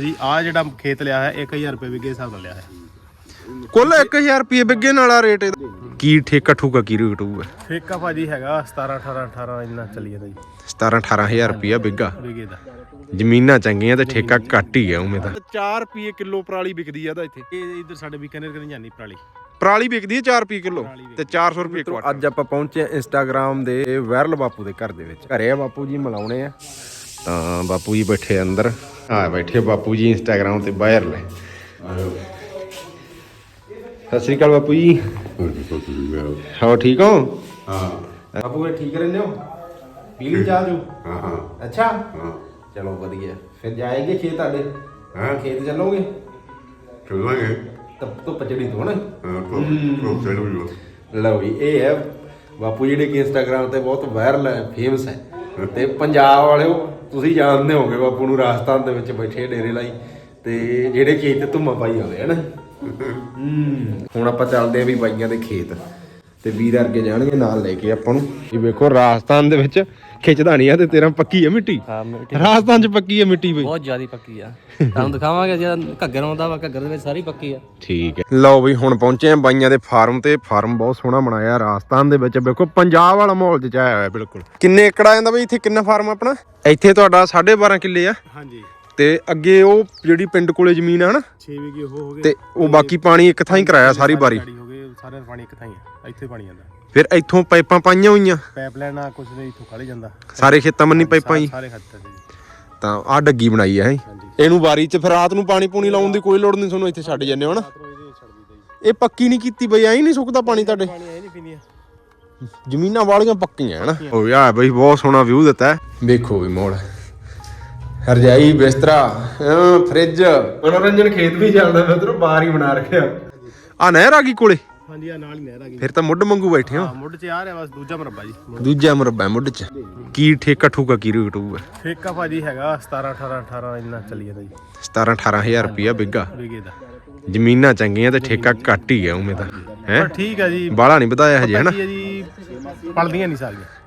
ਜੀ ਆ ਜਿਹੜਾ ਖੇਤ ਲਿਆ ਹੈ 1000 ਰੁਪਏ ਵਿਗੇ ਹਿਸਾਬ ਨਾਲ ਲਿਆ ਹੈ ਕੁੱਲ 1000 ਰੁਪਏ ਬਿੱਗੇ ਨਾਲ ਆ ਰੇਟ ਇਹਦਾ। ਕੀ ਠੇਕਾ ਠੂਕਾ ਕੀ ਰੇਟ ਹੋਊਗਾ? ਠੇਕਾ ਭਾਜੀ ਹੈਗਾ 17 18 18 ਇੰਨਾ ਚੱਲੀ ਜਾਂਦਾ ਜੀ। 17 18000 ਰੁਪਿਆ ਬਿੱਗਾ ਵਿਗੇ। ਦਾ। ਜ਼ਮੀਨਾਂ ਚੰਗੀਆਂ ਤੇ ਠੇਕਾ ਘੱਟ ਹੀ ਆ ਉਵੇਂ ਤਾਂ। 4 ਰੁਪਏ ਕਿਲੋ ਪਰਾਲੀ ਵਿਕਦੀ ਆ ਤਾਂ ਇੱਥੇ। ਇਹ ਇੱਧਰ ਸਾਡੇ ਬੀਕਾਨੇਰ ਕਦੇ ਜਾਂਦੀ ਪਰਾਲੀ। ਪਰਾਲੀ ਵਿਕਦੀ ਹੈ 4 ਰੁਪਏ ਕਿਲੋ ਤੇ 400 ਰੁਪਏ ਕੁਆਟਰ ਅੱਜ ਆਪਾਂ ਪਹੁੰਚੇ ਇੰਸਟਾਗ੍ਰam ਦੇ ਵਾਇਰਲ ਬਾਪੂ ਦੇ ਘਰ ਦੇ ਵਿੱਚ। ਘਰੇ ਆ ਬਾਪੂ ਜੀ ਮਿਲਾਉਣੇ ਆ। ਤਾਂ ਬਾਪੂ ਜੀ ਬੈਠੇ ਅੰਦਰ। ਆ ਬੈਠੇ ਬਾਪੂ ਜੀ ਇੰਸਟਾਗ੍ਰam ਤੇ ਵਾਇਰਲ ਹੈ ਸਤਿ ਸ਼੍ਰੀ ਅਕਾਲ ਬਾਪੂ ਜੀ। ਹੋ ਠੀਕ ਹੋ? ਹਾਂ। ਬਾਪੂ ਜੀ ਠੀਕ ਰਹਿੰਦੇ ਹੋ? ਪੀਲੀ ਚਾਹ ਜੋ ਹਾਂ ਹਾਂ। ਅੱਛਾ? ਹਾਂ। ਚਲੋ ਵਧੀਆ। ਫਿਰ ਜਾਏਗੇ ਖੇਤ ਤੁਹਾਡੇ? ਹਾਂ? ਖੇਤ ਚੱਲੋਗੇ? ਚੱਲਾਂਗੇ। ਤਾਂ ਧੁੱਪ ਚੜੀ ਤੋਂ ਨਾ। ਹਾਂ ਤੋਂ ਤੋਂ ਚੱਲੋ ਜੋ ਲਓ ਜੀ ਇਹ ਹੈ ਬਾਪੂ ਜਿਹੜੇ ਕਿ ਇੰਸਟਾਗ੍ਰam ਤੇ ਬਹੁਤ ਵਾਇਰਲ ਹੈ ਫੇਮਸ ਹੈ। ਤੇ ਪੰਜਾਬ ਵਾਲਿਓ ਤੁਸੀਂ ਜਾਣਦੇ ਹੋਗੇ ਬਾਪੂ ਨੂੰ ਰਾਜਸਥਾਨ ਦੇ ਵਿੱਚ ਬੈਠੇ ਡੇਰੇ ਲਾਈ ਤੇ ਜਿਹੜੇ ਖੇਤ ਤੇ ਧੁੰਮਾ ਪਾਈ ਆਉਂਦੇ ਹਨ ਹੂੰ। ਹੁਣ ਆਪਾਂ ਚੱਲਦੇ ਆ ਵੀ ਬਾਈਆਂ ਦੇ ਖੇਤ ਤੇ ਵੀਰ ਅਰਗੇ ਜਾਣਗੇ ਨਾਲ ਲੈ ਕੇ ਆਪਾਂ ਨੂੰ। ਇਹ ਵੇਖੋ ਰਾਜਸਥਾਨ ਦੇ ਵਿੱਚ ਖਿੱਚਦਾ ਨਹੀਂ ਆ ਤੇ ਤੇਰਾ ਪੱਕੀ ਹੈ ਮਿੱਟੀ। ਹਾਂ ਮਿੱਟੀ। ਰਾਜਸਥਾਨ 'ਚ ਪੱਕੀ ਹੈ ਮਿੱਟੀ ਬਈ। ਬਹੁਤ ਜ਼ਿਆਦਾ ਪੱਕੀ ਆ। ਤੁਹਾਨੂੰ ਦਿਖਾਵਾਂਗੇ ਜਿਹੜਾ ਘੱਗਰ ਆਉਂਦਾ ਵਾ ਘੱਗਰ ਦੇ ਵਿੱਚ ਸਾਰੀ ਪੱਕੀ ਆ। ਠੀਕ ਹੈ। ਲਓ ਵੀ ਹੁਣ ਪਹੁੰਚੇ ਆ ਬਾਈਆਂ ਦੇ ਫਾਰਮ ਤੇ। ਫਾਰਮ ਬਹੁਤ ਸੋਹਣਾ ਬਣਾਇਆ ਰਾਜਸਥਾਨ ਦੇ ਵਿੱਚ। ਵੇਖੋ ਪੰਜਾਬ ਵਾਲਾ ਮਾਹੌਲ ਚ ਆਇਆ ਹੋਇਆ ਬਿਲਕੁਲ। ਕਿੰਨੇ ਏਕੜ ਆ ਜਾਂਦਾ ਬਈ ਇੱਥੇ? ਕਿੰਨਾ ਫਾਰਮ ਆਪਣਾ? ਇੱਥੇ ਤੁਹਾਡਾ 12.5 ਕਿੱਲੇ ਆ। ਹਾਂਜੀ। ਤੇ ਅੱਗੇ ਉਹ ਜਿਹੜੀ ਪਿੰਡ ਕੋਲੇ ਜ਼ਮੀਨ ਆ ਨਾ 6 ਵਿਗੇ ਉਹ ਹੋ ਗਏ। ਤੇ ਉਹ ਬਾਕੀ ਪਾਣੀ ਇੱਕ ਥਾਂ ਹੀ ਕਰਾਇਆ ਸਾਰੀ ਬਾਰੀ। ਗਾੜੀ ਹੋ ਗਏ ਸਾਰੇ ਪਾਣੀ ਇੱਕ ਥਾਂ ਹੀ ਆ। ਇੱਥੇ ਪਾਣੀ ਜਾਂਦਾ ਫਿਰ ਇੱਥੋਂ ਪਾਈਪਾਂ ਪਾਈਆਂ ਹੋਈਆਂ। ਪਾਈਪਲਾਈਨ ਆ ਕੁਛ ਦੇ ਇੱਥੋਂ ਖੜੇ ਜਾਂਦਾ। ਸਾਰੇ ਖੇਤਾਂ ਮੰਨੀ ਪਾਈਪਾਂ ਹੀ ਸਾਰੇ ਖੱਤੇ ਤੇ ਤਾਂ ਆ ਡੱਗੀ ਬਣਾਈ ਹੈ। ਹਾਂਜੀ। ਇਹਨੂੰ ਬਾਰੀ 'ਚ ਫਿਰ ਰਾਤ ਨੂੰ ਪਾਣੀ ਪੂਣੀ ਲਾਉਣ ਦੀ ਕੋਈ ਲੋੜ ਨਹੀਂ ਤੁਹਾਨੂੰ ਇੱਥੇ ਛੱਡ ਜੰਨੇ ਹੋ ਨਾ ਇਹਦੇ ਛੱਡ ਦਿੱਤਾ ਜੀ। ਇਹ ਪੱਕੀ ਨਹੀਂ ਕੀਤੀ ਬਈ ਐਂ ਨਹੀਂ ਸੁੱਕਦਾ ਪਾਣੀ ਤੁਹਾਡੇ? ਪਾਣੀ ਆਏ ਨਹੀਂ ਪੀਂਦੀਆਂ ਜ਼ਮੀਨਾਂ ਵਾਲੀਆਂ ਪੱਕੀਆਂ ਹਨ? ਓ ਯਾਰ ਬਈ ਬਹੁਤ ਸੋਹਣਾ ਵਿਊ ਦਿੱਤਾ ਹੈ। ਵੇਖੋ ਵੀ ਮੋੜ। ਹਰਜਾਈ ਬਿਸਤਰਾ ਅਹ ਫ੍ਰਿਜ। ਮਨੋਰੰਜਨ ਖੇਤ ਵੀ ਚੱਲਦਾ ਮੈਂ ਉਧਰੋਂ ਬਾਹਰ ਹੀ ਬਣਾ ਰੱਖਿਆ। ਆ ਨਹਿਰ ਆ ਗਈ ਕੋਲੇ। ਹਾਂਜੀ ਆ ਨਾਲ ਹੀ ਨਹਿਰ ਆ ਗਈ। ਫਿਰ ਤਾਂ ਮੁੱਢ ਮੰਗੂ ਬੈਠੇ ਹੋ। ਹਾਂ ਮੁੱਢ ਚ ਆ ਰਿਹਾ ਬਸ ਦੂਜਾ ਮਰਬਾ ਜੀ। ਦੂਜਾ ਮੁਰੱਬਾ ਹੈ ਮੁੱਢ ਚ। ਕੀ ਠੇਕਾ ਠੂਕਾ ਕੀ ਰੇਟ ਹੋਊਗਾ? ਠੇਕਾ ਭਾਜੀ ਹੈਗਾ 17 18 18 ਇੰਨਾ ਚੱਲੀ ਜਾਂਦਾ ਜੀ। 17 18000 ਰੁਪਿਆ ਬਿੱਗਾ ਵਿਗੇ। ਦਾ। ਜ਼ਮੀਨਾਂ ਚੰਗੀਆਂ ਤੇ ਠੇਕਾ ਘੱਟ ਹੀ ਹੈ ਉਵੇਂ ਤਾਂ। ਹੈ? ਪਰ ਠੀਕ ਆ ਜੀ। ਬਾਹਲਾ ਨਹੀਂ ਵਧਾਇਆ ਹਜੇ ਹਨਾ? ਆ ਜੀ ਪਲਦੀਆਂ ਨਹੀਂ ਸਾਰੀਆਂ।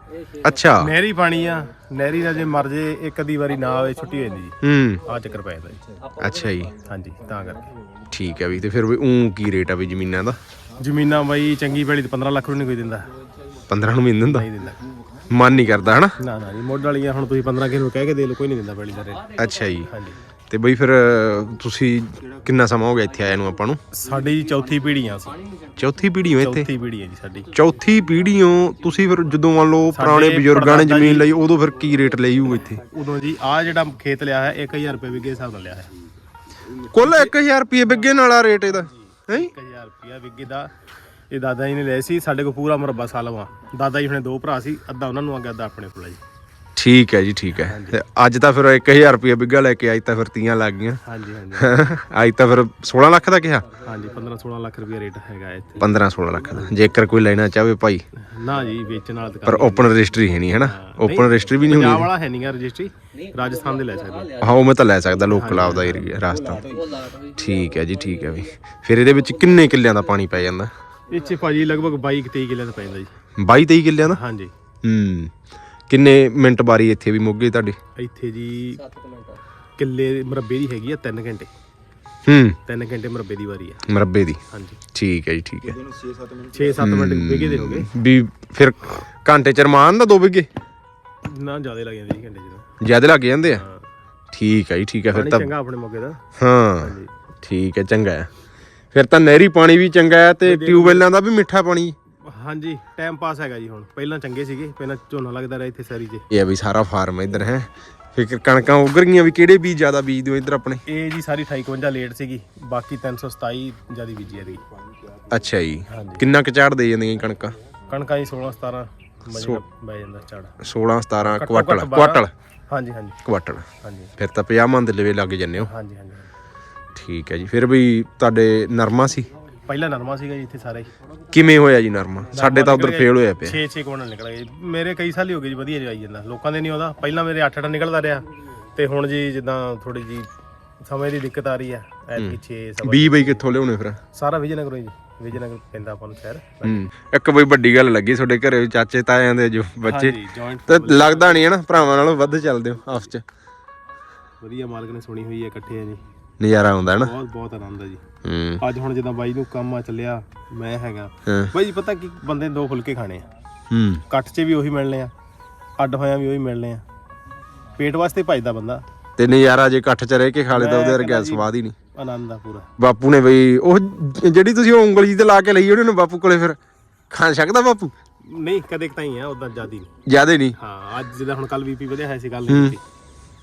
ਅੱਛਾ। ਨਹਿਰੀ ਪਾਣੀ ਆ ਨਹਿਰੀ ਦਾ ਜੇ ਮਰ ਜੇ ਇੱਕ ਅੱਧੀ ਵਾਰੀ ਨਾ ਆਵੇ ਛੁੱਟੀ ਹੋ ਜਾਂਦੀ। ਜੀ ਹੂੰ। ਆ ਚੱਕਰ ਪੈ ਜਾਂਦਾ ਜੀ। ਅੱਛਾ ਜੀ। ਹਾਂਜੀ ਤਾਂ ਕਰਕੇ। ਠੀਕ ਹੈ ਵੀ ਤੇ ਫਿਰ ਵੀ ਉਂ ਕੀ ਰੇਟ ਆ ਵੀ ਜ਼ਮੀਨਾਂ ਦਾ? ਜ਼ਮੀਨਾਂ ਬਾਈ ਚੰਗੀ ਪੈਲੀ ਤੇ 15 ਲੱਖ ਨੂੰ ਨਹੀਂ ਕੋਈ ਦਿੰਦਾ। 15 ਨੂੰ ਵੀ ਨਹੀਂ ਦਿੰਦਾ? ਨਹੀਂ ਦਿੰਦਾ। ਮਨ ਨਹੀਂ ਕਰਦਾ ਹਨਾ? ਨਾ ਨਾ ਜੀ ਮੋਢ ਵਾਲੀਆਂ ਹੁਣ ਤੁਸੀਂ 15 ਕਿਲੋ ਕਹਿ ਕੇ ਦੇ ਲਓ ਕੋਈ ਨਹੀਂ ਦਿੰਦਾ ਪੈਲੀ ਦਾ ਰੇਟ ਅੱਛਾ ਜੀ। ਹਾਂਜੀ। ਤੇ ਬਈ ਫਿਰ ਤੁਸੀਂ ਕਿੰਨਾ ਸਮਾਂ ਹੋ ਗਿਆ ਇੱਥੇ ਆਏ ਨੂੰ ਆਪਾਂ ਨੂੰ? ਸਾਡੀ ਚੌਥੀ ਪੀੜ੍ਹੀ ਆ ਅਸੀਂ ਚੌਥੀ ਪੀੜ੍ਹੀ ਹੋ ਇੱਥੇ? ਚੌਥੀ ਪੀੜ੍ਹੀ ਹੈ ਜੀ ਸਾਡੀ। ਚੌਥੀ ਪੀੜ੍ਹੀ ਹੋ ਤੁਸੀਂ ਫਿਰ ਜਦੋਂ ਮੰਨ ਲਓ ਪੁਰਾਣੇ ਬਜ਼ੁਰਗਾਂ ਨੇ ਪੜਦਾਦਾ ਜ਼ਮੀਨ ਜੀ- ਲਈ ਉਦੋਂ ਫਿਰ ਕੀ ਰੇਟ ਲਈ ਹੋਊ ਇੱਥੇ? ਉਦੋਂ ਜੀ ਆ ਜਿਹੜਾ ਖੇਤ ਲਿਆ ਹੈ 1000 ਰੁਪਏ ਵਿਗੇ ਹਿਸਾਬ ਨਾਲ ਲਿਆ ਹੈ। ਕੁੱਲ 1000 ਰੁਪਏ ਬਿੱਗੇ ਨਾਲ ਆ ਰੇਟ ਇਹਦਾ ਹੈ? 1000 ਰੁਪਿਆ ਵਿਗੇ ਦਾ ਇਹ ਦਾਦਾ ਜੀ ਨੇ ਲਿਆ ਸੀ ਸਾਡੇ ਕੋਲ ਪੂਰਾ ਮੁਰੱਬਾ ਸਾਲਵਾ ਦਾਦਾ ਜੀ ਹੁਣੇ ਦੋ ਭਰਾ ਸੀ ਅੱਧਾ ਉਹਨਾਂ ਨੂੰ ਆ ਗਿਆ ਅੱਧਾ ਆਪਣੇ ਕੋਲ ਆ ਜੀ। ਠੀਕ ਹੈ ਜੀ ਠੀਕ ਹੈ। ਤੇ ਅੱਜ ਤਾਂ ਫਿਰ 1000 ਰੁਪਏ ਬਿੱਗਾ ਲੈ ਕੇ ਅੱਜ ਤਾਂ ਫਿਰ ਤੀਆਂ ਲੱਗ ਗਈਆਂ। ਹਾਂਜੀ ਹਾਂਜੀ। ਅੱਜ ਤਾਂ ਫਿਰ 16 ਲੱਖ ਦਾ ਕਿਹਾ? ਹਾਂਜੀ 15 16 ਲੱਖ ਰੁਪਏ ਰੇਟ ਹੈਗਾ ਇੱਥੇ। 15 16 ਲੱਖ ਦਾ। ਜੇਕਰ ਕੋਈ ਲੈਣਾ ਚਾਹਵੇ ਭਾਈ। ਨਾ ਜੀ ਵੇਚਣ ਵਾਲਾ ਦੁਕਾਨ ਪਰ ਓਪਨ ਰਜਿਸਟਰੀ ਹੈ ਨਹੀਂ ਹੈ ਨਾ? ਓਪਨ ਰਜਿਸਟਰੀ ਵੀ ਨਹੀਂ ਪੰਜਾਬ ਹੁੰਦੀ ਵਾਲਾ ਹੈ ਨਹੀਂਗਾ ਰਜਿਸਟਰੀ ਰਾਜਸਥਾਨ ਦੇ ਲੈ ਸਕਦੇ ਹਾਂ। ਉਹ ਮੈਂ ਤਾਂ ਲੈ ਸਕਦਾ ਲੋਕਲ ਆਪਦਾ ਏਰੀਆ ਰਾਸਤਾ ਠੀਕ ਹੈ ਜੀ ਠੀਕ ਹੈ ਵੀ। ਫਿਰ ਇਹਦੇ ਵਿੱਚ ਕਿੰਨੇ ਕਿੱਲਿਆਂ ਦਾ ਪਾਣੀ ਪੈ ਜਾਂਦਾ? ਇੱਥੇ ਭਾਜੀ ਲਗਭਗ 22 23 ਕਿੱਲੇ ਦਾ ਪੈ ਜਾਂਦਾ ਜੀ। 22 23 ਕਿੱਲਿਆਂ ਦਾ? ਹਾਂਜੀ। ਹੂੰ। ਕਿੰਨੇ ਮਿੰਟ ਬਾਰੀ ਇੱਥੇ ਵੀ ਮੁੱਗੇ ਤੁਹਾਡੇ? ਇੱਥੇ ਜੀ ਕਿੱਲੇ ਮਰਬੇ ਦੀ ਹੈਗੀ ਆ 3 ਘੰਟੇ। ਹੂੰ। 3 ਘੰਟੇ ਮਰਬੇ ਦੀ ਵਾਰੀ ਆ। ਮਰਬੇ ਦੀ? ਹਾਂਜੀ। ਠੀਕ ਹੈ ਜੀ ਠੀਕ ਹੈ। 6-7 ਮਿੰਟ ਵਿਗੇ ਦੇ ਹੋ ਗਏ। ਵੀ ਫਿਰ ਘੰਟੇ ਚ ਰਮਾਨ ਦਾ ਦੋ ਵਿਗੇ? ਨਾ ਜ਼ਿਆਦਾ ਲੱਗ ਜਾਂਦੇ ਜੀ ਘੰਟੇ ਚ ਜ਼ਿਆਦਾ ਲੱਗ ਜਾਂਦੇ ਆ? ਠੀਕ ਹੈ ਜੀ ਠੀਕ ਹੈ ਫਿਰ ਤਾਂ ਚੰਗਾ ਆਪਣੇ ਮੌਕੇ ਦਾ। ਹਾਂ ਹਾਂਜੀ। ਠੀਕ ਹੈ ਚੰਗਾ ਹੈ। ਫਿਰ ਤਾਂ ਨਹਿਰੀ ਪਾਣੀ ਵੀ ਚੰਗਾ ਹੈ ਤੇ ਟਿਊਬਵੈਲਾਂ ਦਾ ਵੀ ਮਿੱਠਾ ਪਾਣੀ। ਹਾਂਜੀ ਟਾਈਮ ਪਾਸ ਹੈਗਾ ਜੀ ਹੁਣ। ਪਹਿਲਾਂ ਚੰਗੇ ਸੀਗੇ ਪਹਿਲਾਂ ਝੋਨਾ ਲੱਗਦਾ ਰਿਹਾ ਇੱਥੇ ਸਾਰੀ 'ਚ। ਇਹ ਆ ਵੀ ਸਾਰਾ ਫਾਰਮ ਇੱਧਰ ਹੈ। ਫਿਰ ਕਣਕਾਂ ਉੱਗਰ ਗਈਆਂ ਵੀ ਕਿਹੜੇ ਬੀਜ ਜ਼ਿਆਦਾ ਬੀਜਦੇ ਹੋ ਇੱਧਰ ਆਪਣੇ? ਇਹ ਜੀ ਸਾਰੀ 58 ਲੇਟ ਸੀਗੀ ਬਾਕੀ 327 ਜਿਆਦੀ ਬੀਜੀ ਆ ਰਹੀ ਅੱਛਾ ਜੀ। ਹਾਂਜੀ। ਕਿੰਨਾ ਕੁ ਝਾੜ ਦੇ ਜਾਂਦੀਆਂ ਜੀ ਕਣਕਾਂ? ਕਣਕਾਂ ਜੀ 16 17 ਮਜਾ ਬੈ ਜਾਂਦਾ ਝਾੜ। 16 17 ਘੱਟੋ ਕੁਆਟਲ। ਕੁਆਟਲ? ਹਾਂਜੀ ਹਾਂਜੀ। ਕੁਆਟਲ। ਹਾਂਜੀ। ਫਿਰ ਤਾਂ 50 ਮਨ ਦੇ ਲਵੇ ਲੱਗ ਜੰਨੇ ਹੋ। ਹਾਂਜੀ ਹਾਂਜੀ। ਠੀਕ ਹੈ ਜੀ। ਫਿਰ ਵੀ ਤੁਹਾਡੇ ਨਰਮਾ ਸੀ? ਪਹਿਲਾਂ ਨਰਮਾ ਸੀਗਾ ਜੀ ਇੱਥੇ ਸਾਰੇ ਕਿਵੇਂ ਹੋਇਆ ਜੀ ਨਰਮਾ? ਸਾਡੇ ਤਾਂ ਉਧਰ ਫੇਲ ਹੋਇਆ ਪਿਆ। 6 6 ਕੋਣ ਨਿਕਲ ਗਏ। ਮੇਰੇ ਕਈ ਸਾਲ ਹੀ ਹੋ ਗਏ ਜੀ ਵਧੀਆ ਜੀ ਆਈ ਜਾਂਦਾ। ਲੋਕਾਂ ਦੇ ਨਹੀਂ ਆਉਂਦਾ। ਪਹਿਲਾਂ ਮੇਰੇ 8 8 ਨਿਕਲਦਾ ਰਿਹਾ। ਤੇ ਹੁਣ ਜੀ ਜਿੱਦਾਂ ਥੋੜੀ ਜੀ ਸਮੇਂ ਦੀ ਦਿੱਕਤ ਆ ਰਹੀ ਹੈ। ਐਤਕੀ 6 ਸਵਾ ਬੀ ਬਈ ਕਿੱਥੋਂ ਲਿਆਉਣੇ ਫਿਰ? ਸਾਰਾ ਵਿਜਨਗਰੋਂ ਜੀ। ਵਿਜਨਗਰ ਪੈਂਦਾ ਆਪਾਂ ਨੂੰ ਸ਼ਹਿਰ। ਹੂੰ। ਇੱਕ ਬਈ ਵੱਡੀ ਗੱਲ ਲੱਗੀ ਤੁਹਾਡੇ ਘਰੇ ਵੀ ਚਾਚੇ ਤਾਇਆਂ ਦੇ ਜੋ ਬੱਚੇ। ਹਾਂਜੀ ਤੇ ਲੱਗਦਾ ਨਹੀਂ ਹੈ ਨਾ ਭਰਾਵਾਂ ਨਾਲੋਂ ਵੱਧ ਚੱਲਦੇ ਹੋ ਆਪਸ ਚ। ਵਧੀਆ ਮਾਲਕ ਨੇ ਸੁਣੀ ਹੋਈ ਹੈ ਇਕੱਠੇ ਆ ਜੀ। ਨਜ਼ਾਰਾ ਆਉਂਦਾ ਨਾ। ਬਹੁਤ ਬਹੁਤ ਆਨੰਦ ਆ ਜੀ। ਹੂੰ। ਅੱਜ ਹੁਣ ਜਿੱਦਾਂ ਬਾਈ ਨੂੰ ਕੰਮ ਆ ਚੱਲਿਆ ਮੈਂ ਹੈਗਾ। ਹਾਂ। ਬਾਈ ਜੀ ਪਤਾ ਕੀ ਬੰਦੇ ਨੇ ਦੋ ਫੁਲਕੇ ਖਾਣੇ ਆ। ਹੂੰ। ਇਕੱਠ 'ਚ ਵੀ ਉਹੀ ਮਿਲਣੇ ਆ ਅੱਡ ਹੋਇਆ ਵੀ ਉਹੀ ਮਿਲਣੇ ਆ। ਪੇਟ ਵਾਸਤੇ ਭਜਦਾ ਬੰਦਾ। ਤੇ ਨਜ਼ਾਰਾ ਜੇ ਇਕੱਠ ਚ ਰਹਿ ਕੇ ਖਾ ਲੇ ਤਾਂ ਉਹਦੇ ਵਰਗਾ ਸਵਾਦ ਹੀ ਨਹੀਂ। ਆਨੰਦ ਆ ਪੂਰਾ। ਬਾਪੂ ਨੇ ਬਈ ਉਹ ਜਿਹੜੀ ਤੁਸੀਂ ਉਹ ਉਂਗਲੀ ਤੇ ਲਾ ਕੇ ਲਈ ਉਹਨੇ ਬਾਪੂ ਕੋਲੇ ਫਿਰ ਖਾ ਸਕਦਾ ਬਾਪੂ? ਨਹੀਂ ਕਦੇ ਤਾਂ ਹੀ ਆ ਉਦਾਂ ਜ਼ਿਆਦੀ ਨਹੀਂ। ਜਿਆਦੇ ਨਹੀਂ? ਹਾਂ ਅੱਜ ਜਿੱਦਾਂ ਹੁਣ ਕੱਲ ਵੀਪੀ ਵਧਿਆ ਹੋਇਆ ਸੀ ਗੱਲ ਨਹੀਂ ਕੀਤੀ ਹੂੰ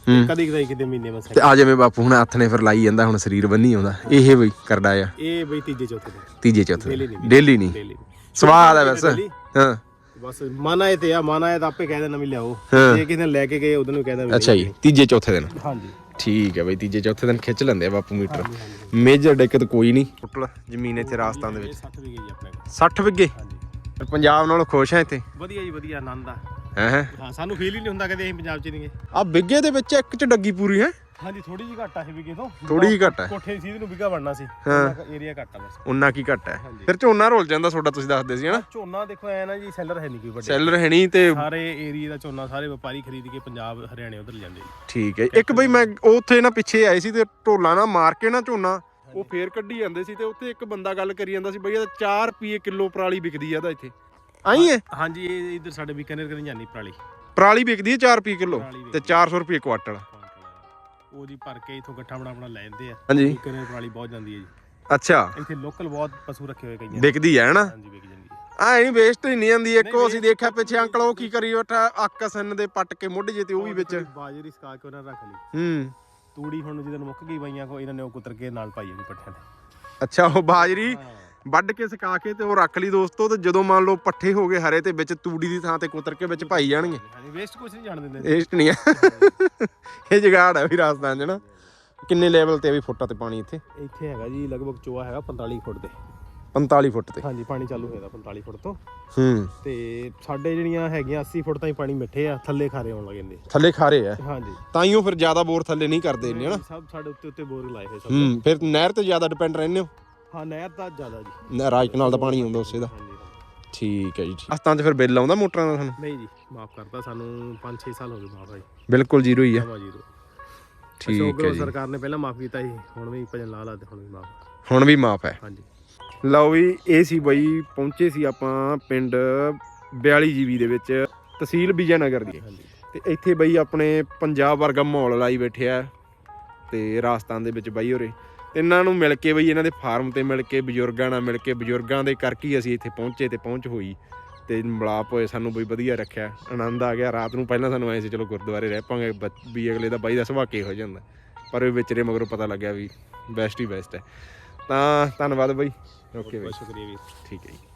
ਕਦੇ ਕਦੇ ਕਿਤੇ ਮਹੀਨੇ ਮਸਾਂ ਤੇ ਆ ਜਿਵੇਂ ਬਾਪੂ ਹੁਣ ਹੱਥ ਨੇ ਫਿਰ ਲਾਈ ਜਾਂਦਾ ਹੁਣ ਸਰੀਰ ਬੰਨੀ ਆਉਂਦਾ। ਇਹ ਬਈ ਕਰਦਾ ਆ। ਇਹ ਬਈ ਤੀਜੇ ਚੌਥੇ ਦਿਨ। ਤੀਜੇ ਚੌਥੇ Daily ਨਹੀਂ। ਡੇਲੀ ਨਹੀਂ। ਡੇਲੀ ਸਵਾਦ ਆ ਵੈਸੇ। daily। ਹਾਂ। ਬਸ ਮਨ ਆਏ ਤੇ ਆ ਮਨ ਆਏ ਤਾਂ ਆਪੇ ਕਹਿ ਦੇਣਾ ਵੀ ਲਿਆਓ। ਹਾਂ। ਜੇ ਕਿਸੇ ਨੇ ਲੈ ਕੇ ਗਏ ਉਹਦੋਂ ਨੂੰ ਕਹਿਦਾ ਵੀ ਅੱਛਾ ਜੀ ਤੀਜੇ ਚੌਥੇ ਦਿਨ। ਹਾਂਜੀ। ਠੀਕ ਹੈ ਬਈ ਤੀਜੇ ਚੌਥੇ ਦਿਨ ਖਿੱਚ ਲੈਂਦੇ ਆ ਬਾਪੂ ਮੀਟਰ। ਮੇਜਰ ਦਿੱਕਤ ਕੋਈ ਨਹੀਂ। ਟੋਟਲ ਜ਼ਮੀਨ ਇੱਥੇ ਰਾਜਸਥਾਨ ਦੇ ਵਿੱਚ। 60 ਵੀ ਗਈ ਆਪਣੇ ਕੋਲ। 60 ਵਿੱਗੇ ਹਾਂਜੀ। ਪੰਜਾਬ ਨਾਲੋਂ ਖੁਸ਼ ਆ ਇੱਥੇ। ਵਧੀਆ ਜੀ ਵਧੀਆ ਆਨੰਦ ਆ। ਹੈ ਹਾਂ। ਸਾਨੂੰ ਫੀਲ ਹੀ ਨਹੀਂ ਹੁੰਦਾ ਕਦੇ ਅਸੀਂ ਪੰਜਾਬ 'ਚ ਨਹੀਂ ਗਏ ਆ ਵਿੱਗੇ ਦੇ ਵਿੱਚ ਇੱਕ ਚ ਡੱਗੀ ਪੂਰੀ ਹੈ? ਹਾਂਜੀ ਥੋੜੀ ਜਿਹੀ ਘੱਟ ਆ ਇਹ ਵਿਗੇ ਤੋਂ। ਥੋੜੀ ਜਿਹੀ ਘੱਟ ਹੈ ਕੋਠੇ ਦੀ ਸੀਧ ਨੂੰ ਵਿਗਾ ਬਣਨਾ ਸੀ। ਹਾਂ। ਏਰੀਆ ਘੱਟ ਆ ਬਸ। ਉਨਾ ਕੀ ਘੱਟ ਹੈ ਹਾਂਜੀ। ਫਿਰ ਝੋਨਾ ਰੋਲ ਜਾਂਦਾ ਤੁਹਾਡਾ ਤੁਸੀਂ ਦੱਸਦੇ ਸੀ ਹਨਾ? ਝੋਨਾ ਦੇਖੋ ਐ ਨਾ ਜੀ ਸੈਲਰ ਹੈ ਨਹੀਂ ਕੋਈ ਵੱਡੇ। ਸੈਲਰ ਹੈ ਨਹੀਂ ਤੇ ਸਾਰੇ ਏਰੀਆ ਦਾ ਝੋਨਾ ਸਾਰੇ ਵਪਾਰੀ ਖਰੀਦ ਕੇ ਪੰਜਾਬ ਹਰਿਆਣੇ ਉਧਰ ਜਾਂਦੇ। ਜੀ ਠੀਕ ਹੈ। ਇੱਕ ਬਈ ਮੈਂ ਉੱਥੇ ਨਾ ਪਿੱਛੇ ਆਏ ਸੀ ਤੇ ਢੋਲਾ ਨਾ ਮਾਰ ਕੇ ਨਾ ਝੋਨਾ ਉਹ ਫੇਰ ਕੱਢੀ ਜਾਂਦੇ ਸੀ ਤੇ ਉੱਥੇ ਇੱਕ ਬੰਦਾ ਗੱਲ ਕਰੀ ਜਾਂਦਾ ਸੀ ਬਈ ਇਹਦਾ 4 ਰੁਪਏ ਕਿਲੋ ਪਰਾਲੀ ਵਿਕਦੀ ਆ ਇਹਦਾ ਇੱਥੇ। ਆਈ ਹੈ ਹਾਂਜੀ ਇਹ ਇਧਰ ਸਾਡੇ ਬੀਕਾਨੇਰ ਕਰਨ ਜਾਂਦੀ ਪਰਾਲੀ। ਪਰਾਲੀ ਵਿਕਦੀ ਹੈ 4 ਰੁਪਏ ਕਿਲੋ ਪਰਾਲੀ ਤੇ 400 ਰੁਪਏ ਕੁਆਟਲ। ਉਹ ਜੀ ਭਰ ਕੇ ਇਥੋਂ ਗੱਠਾ ਬਣਾ ਬਣਾ ਲੈ ਜਾਂਦੇ ਆ। ਹਾਂਜੀ। ਬੀਕਾਨੇਰ ਪਰਾਲੀ ਬਹੁਤ ਜਾਂਦੀ ਹੈ ਜੀ। ਅੱਛਾ। ਇੱਥੇ ਲੋਕਲ ਬਹੁਤ ਪਸ਼ੂ ਰੱਖੇ ਹੋਏ ਕਈਆਂ ਵਿਕਦੀ ਹੈ ਨਾ? ਹਾਂਜੀ ਵਿਕ ਜਾਂਦੀ ਹੈ। ਆ ਨਹੀਂ ਵੇਸਟ ਹੀ ਨਹੀਂ ਜਾਂਦੀ। ਇੱਕ ਉਹ ਅਸੀਂ ਦੇਖਿਆ ਪਿੱਛੇ ਅੰਕਲ ਉਹ ਕੀ ਕਰੀ ਬੈਠਾ ਅੱਕ ਸੰਨ ਦੇ ਪੱਟ ਕੇ ਮੁੱਢ ਜੇ ਤੇ ਉਹ ਵੀ ਵਿੱਚ। ਬਾਜਰੀ ਸਕਾ ਕੇ ਉਹਨਾਂ ਨੇ ਰੱਖ ਲਈ। ਹੂੰ। ਤੂੜੀ ਹੁਣ ਜਦੋਂ ਮੁੱਕ ਗਈ ਬਈਆਂ ਕੋ ਇਹਨਾਂ ਨੇ ਉਹ ਕੁਤਰ ਕੇ ਨਾਲ ਪਾਈ ਹੋਈ ਪੱਠਿਆਂ ਦੇ ਅੱਛਾ ਉਹ ਬਾਜਰੀ ਵੱਢ ਕੇ ਸੁਕਾ ਕੇ ਤੇ ਉਹ ਰੱਖ ਲਈ ਦੋਸਤੋ ਤੇ ਜਦੋਂ ਮੰਨ ਲਓ ਪੱਠੇ ਹੋ ਗਏ ਹਰੇ ਤੇ ਵਿੱਚ ਤੂੜੀ ਦੀ ਥਾਂ ਤੇ ਕੁਤਰ ਕੇ ਵਿੱਚ ਪਾਈ ਜਾਣਗੇ। ਹਾਂਜੀ ਵੇਸਟ ਕੁਝ ਨਹੀਂ ਜਾਣ ਦਿੰਦੇ। ਵੇਸਟ ਨਹੀਂ ਹੈ ਇਹ ਜਗਾੜ ਹੈ ਵੀ ਰਾਜਸਥਾਨ ਨਾ। ਕਿੰਨੇ ਲੈਵਲ ਤੇ ਆ ਵੀ ਫੁੱਟਾਂ ਤੇ ਪਾਣੀ ਇੱਥੇ? ਇੱਥੇ ਹੈਗਾ ਜੀ ਲਗਭਗ ਚੋਆ ਹੈਗਾ 45 ਫੁੱਟ ਦੇ 45 ਫੁੱਟ ਤੇ। ਹਾਂਜੀ ਪਾਣੀ ਚਾਲੂ ਹੋਇਆ 45 ਫੁੱਟ ਤੋਂ। ਹੂੰ। ਤੇ ਸਾਡੇ ਜਿਹੜੀਆਂ ਹੈਗੀਆਂ 80 ਫੁੱਟ ਤਾਈਂ ਪਾਣੀ ਮਿੱਠੇ ਆ ਥੱਲੇ ਖਾਰੇ ਆਉਣ ਲੱਗੇ ਨੇ। ਥੱਲੇ ਖਾਰੇ ਆ? ਹਾਂਜੀ। ਤਾਈਓ ਫਿਰ ਜ਼ਿਆਦਾ ਬੋਰ ਥੱਲੇ ਨਹੀਂ ਕਰਦੇ ਇੰਨੇ ਹਨਾ? ਸਭ ਸਾਡੇ ਉੱਤੇ ਉੱਤੇ ਬੋਰ ਲਾਏ ਹੋਏ ਸਭ। ਹੂੰ ਫਿਰ ਨਹਿਰ ਤੇ ਜ਼ਿਆਦਾ ਡਿਪੈਂਡ ਰਹਿੰਦੇ ਹੋ? ਹਾਂ ਨਹਿਰ ਤਾਂ ਜ਼ਿਆਦਾ ਜੀ। ਨਹਿਰ ਰਾਜ ਕਨਾਲ ਦਾ ਪਾਣੀ ਆਉਂਦਾ ਉਸੇ ਦਾ। ਹਾਂਜੀ। ਠੀਕ ਹੈ ਜੀ ਰਾਜਸਥਾਨ ਚ ਫਿਰ ਬਿੱਲ ਆਉਂਦਾ ਮੋਟਰਾਂ ਦਾ ਤੁਹਾਨੂੰ? ਨਹੀਂ ਜੀ ਮਾਫ ਕਰਤਾ ਸਾਨੂੰ 5-6 ਸਾਲ ਹੋ ਗਏ ਮਾਫ ਭਾਈ। ਬਿਲਕੁਲ ਜ਼ੀਰੋ ਹੀ ਆ। ਜੀਰੋ। ਠੀਕ ਹੈ ਜੀ। ਸਰਕਾਰ ਨੇ ਪਹਿਲਾਂ ਮਾਫ ਕੀਤਾ ਸੀ ਹੁਣ ਵੀ ਭਜਨ ਲਾ ਲਾ ਤੇ ਹੁਣ ਵੀ ਮਾਫ ਹੁਣ ਵੀ ਮਾਫ ਹੈ। ਹਾਂਜੀ। ਲਓ ਵੀ ਇਹ ਸੀ ਬਈ ਪਹੁੰਚੇ ਸੀ ਆਪਾਂ ਪਿੰਡ 42 ਜੀਬੀ ਦੇ ਵਿੱਚ ਤਹਿਸੀਲ ਵਿਜੈਨਗਰ ਦੀ। ਹਾਂਜੀ। ਤੇ ਇੱਥੇ ਬਈ ਆਪਣੇ ਪੰਜਾਬ ਵਰਗਾ ਮਾਹੌਲ ਲਾਈ ਬੈਠਿਆ ਤੇ ਰਾਜਸਥਾਨ ਦੇ ਵਿੱਚ ਬਈ ਹੋਰੇ ਇਹਨਾਂ ਨੂੰ ਮਿਲ ਕੇ ਬਈ ਇਹਨਾਂ ਦੇ ਫਾਰਮ ਤੇ ਮਿਲ ਕੇ ਬਜ਼ੁਰਗਾਂ ਨਾਲ ਮਿਲ ਕੇ ਬਜ਼ੁਰਗਾਂ ਦੇ ਕਰਕੇ ਹੀ ਅਸੀਂ ਇੱਥੇ ਪਹੁੰਚੇ ਤੇ ਪਹੁੰਚ ਹੋਈ ਤੇ ਮਲਾਪ ਹੋਏ ਸਾਨੂੰ ਬਈ ਵਧੀਆ ਰੱਖਿਆ ਆਨੰਦ ਆ ਗਿਆ। ਰਾਤ ਨੂੰ ਪਹਿਲਾਂ ਸਾਨੂੰ ਐ ਸੀ ਚਲੋ ਗੁਰਦੁਆਰੇ ਰਹਿ ਪਾਂਗੇ ਵੀ ਅਗਲੇ ਦਾ ਬਾਈ ਦਾ ਸੁਭਾਅ ਕੀ ਹੋ ਜਾਂਦਾ ਪਰ ਇਹ ਵਿਚਰੇ ਮਗਰੋਂ ਪਤਾ ਲੱਗਿਆ ਵੀ ਬੈਸਟ ਹੀ ਬੈਸਟ ਹੈ। ਤਾਂ ਧੰਨਵਾਦ ਬਈ। ਓਕੇ ਬਈ। ਬਹੁਤ ਸ਼ੁਕਰੀਆ ਵੀਰ। ਠੀਕ ਹੈ ਜੀ।